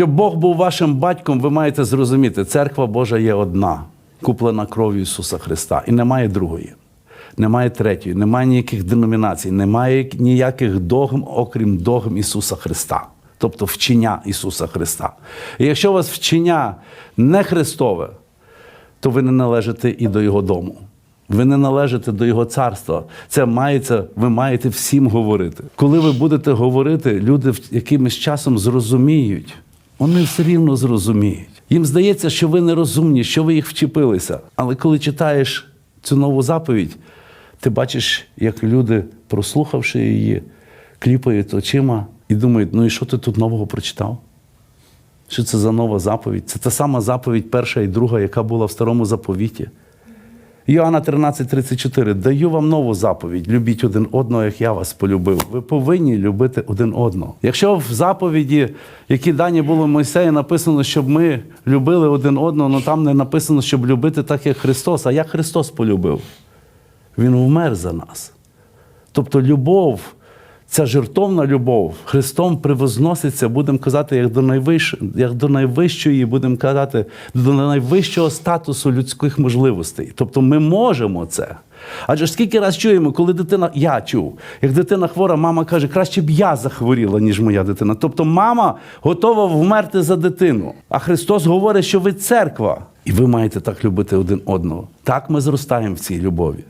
Щоб Бог був вашим батьком, ви маєте зрозуміти, церква Божа є одна, куплена кров'ю Ісуса Христа, і немає другої. Немає третьої, немає ніяких деномінацій, немає ніяких догм, окрім догм Ісуса Христа, тобто вчення Ісуса Христа. І якщо у вас вчення не Христове, то ви не належите і до Його дому. Ви не належите до Його царства. Це мається, ви маєте всім говорити. Коли ви будете говорити, люди якимось часом зрозуміють. Вони все рівно зрозуміють. Їм здається, що ви нерозумні, що ви їх вчепилися. Але коли читаєш цю нову заповідь, ти бачиш, як люди, прослухавши її, кліпають очима і думають: ну і що ти тут нового прочитав? Що це за нова заповідь? Це та сама заповідь, перша і друга, яка була в старому заповіті. Йоанна 13:34. Даю вам нову заповідь. Любіть один одного, як я вас полюбив. Ви повинні любити один одного. Якщо в заповіді, які дані були Мойсею, написано, щоб ми любили один одного, але там не написано, щоб любити так, як Христос. А як Христос полюбив? Він вмер за нас. Тобто любов, ця жертовна любов Христом превозноситься, будемо казати, як до, найвищ... як до найвищої, будемо казати, до найвищого статусу людських можливостей. Тобто ми можемо це. Адже скільки раз чуємо, коли дитина, я чув, як дитина хвора, мама каже, краще б я захворіла, ніж моя дитина. Тобто мама готова вмерти за дитину. А Христос говорить, що ви церква, і ви маєте так любити один одного. Так ми зростаємо в цій любові.